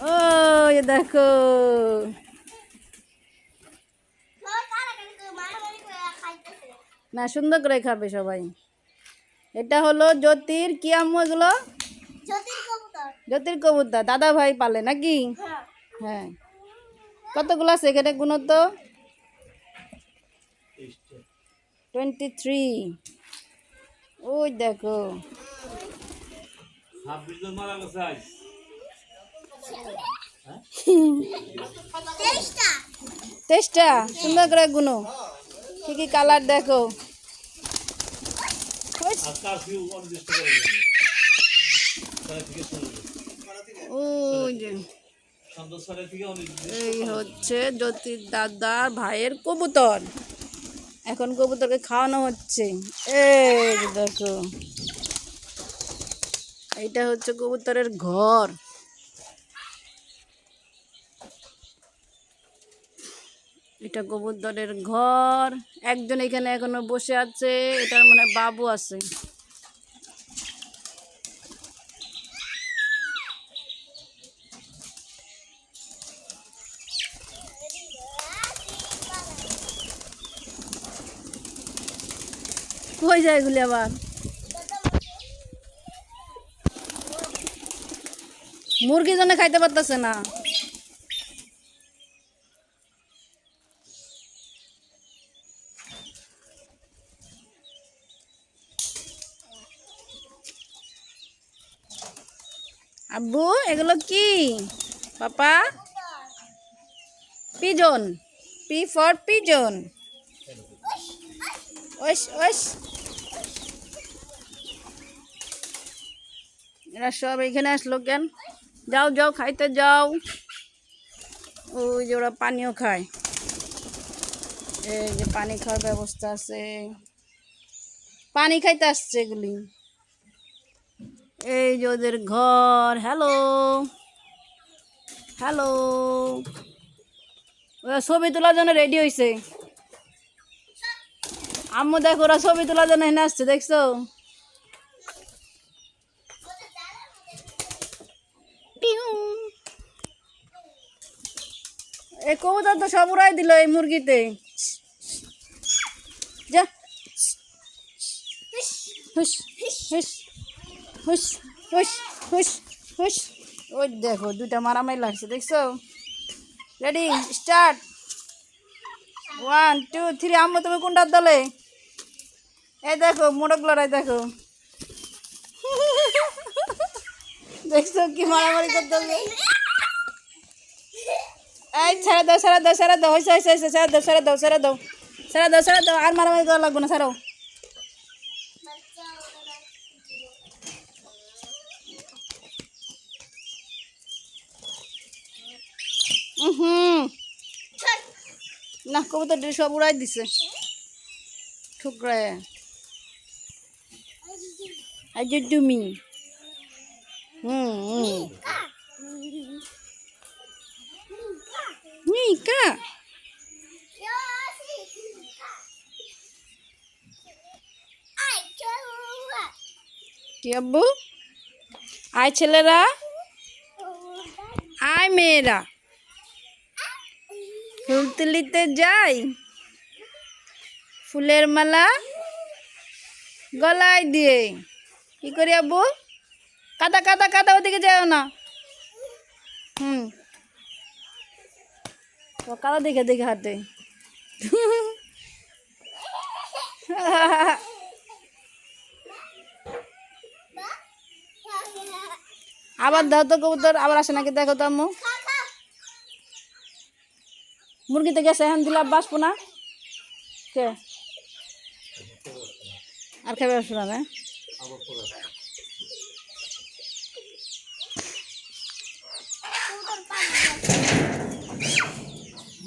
ও দেখো। না, সুন্দর করে খাবে সবাই। এটা হলো জ্যোতির কি আম্মু এগুলো? জ্যোতির কবুতর। দাদা ভাই পালে নাকি? হ্যাঁ। কতগুলো আছে এখানে তো টোয়েন্টি থ্রি ওই দেখো। তেইশটা সুন্দর করে গুনো। কি কি কালার দেখো। এই হচ্ছে জ্যোতির দাদার ভাইয়ের কবুতর। এখন কবুতরকে খাওয়ানো হচ্ছে। এই দেখো। এইটা হচ্ছে কবুতরের ঘর। এটা কবুতরের ঘর। একজন এখানে এখনও বসে আছে, এটার মানে বাবু আছে। কই যায় এগুলি আবার? মুরগি জন্য খাইতে পারতেছে না। আব্বু, এগুলো কি? Papa? Pigeon. P for pigeon. ওইস ওইস এরা সব এখানে আসলো কেন? যাও যাও, খাইতে যাও। ওই যে ওরা পানিও খায়। এই যে পানি খাওয়ার ব্যবস্থা আছে। পানি খাইতে আসছে এগুলি। এই যে ওদের ঘর হ্যালো হ্যালো ওরা ছবি তোলার জন্য রেডি হয়েছে আম্মু দেখো, ওরা ছবি তোলার জন্য এনে আসছে, দেখছ। এই কবুতর তো সব উড়াই দিল এই মুরগিতে। যা। হুস হুস হুস হুস হুস হুস ওই দেখো দুটা মারামারি লাগছে, দেখছ? Ready start one two three আম্মু, তুমি কোনটার দলে? এই দেখো, মোটক লড়াই দেখো। দেখছ কি মারামারি করতেছে? এই, ছেড়ে দাও ছেড়ে দাও ছেড়ে দাও হয়েছে হয়েছে হয়েছে ছেড়ে দাও ছেড়ে দাও ছেড়ে দাও ছেড়ে দাও ছেড়ে দাও, আর মারামারি করা লাগবে না ছাড়াও হুম না কবুতর সব উড়াই দিছে। ঠুকরায়। আজ তুমি। হুম হুম। Nika. কি আব্বু? আয় ছেলেরা। আয় মেয়েরা। ফুল তুলিতে যাই। ফুলের মালা গলায় দিয়ে। কি করি আব্বু? কাদা কাদা কাদা, ওদিকে যাও না। হুম। কাদা দেখে দেখে হাতে আবার দাও তো কবুতর, আবার আসে নাকি দেখো তো আম্মু। মুরগিতে গেছে এখন দিলাম বাসবো না। কে? আর খাবে আসব না না?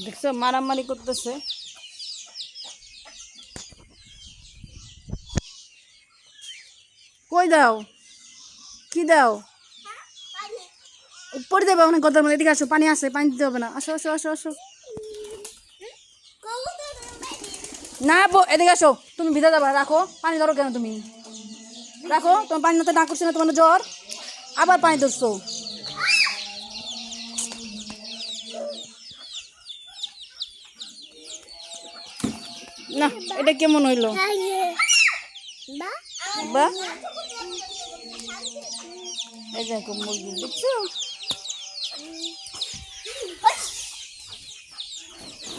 দেখছ, মারামারি করতেছে। কই দাও? কি দাও? উপরে দেবে, অনেক মধ্যে এদিকে আসো, পানি আসে পানি দিতে হবে না। আসো আসো আসো আসো। না এদিকে আসো। তুমি ভিজা যাবা, রাখো। পানি ধরো কেন তুমি? রাখো, তোমার পানি না করছি না তোমার জ্বর। আবার পানি ধরছো। না, এটা কেমন হইল? বা?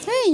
হ্যাঁ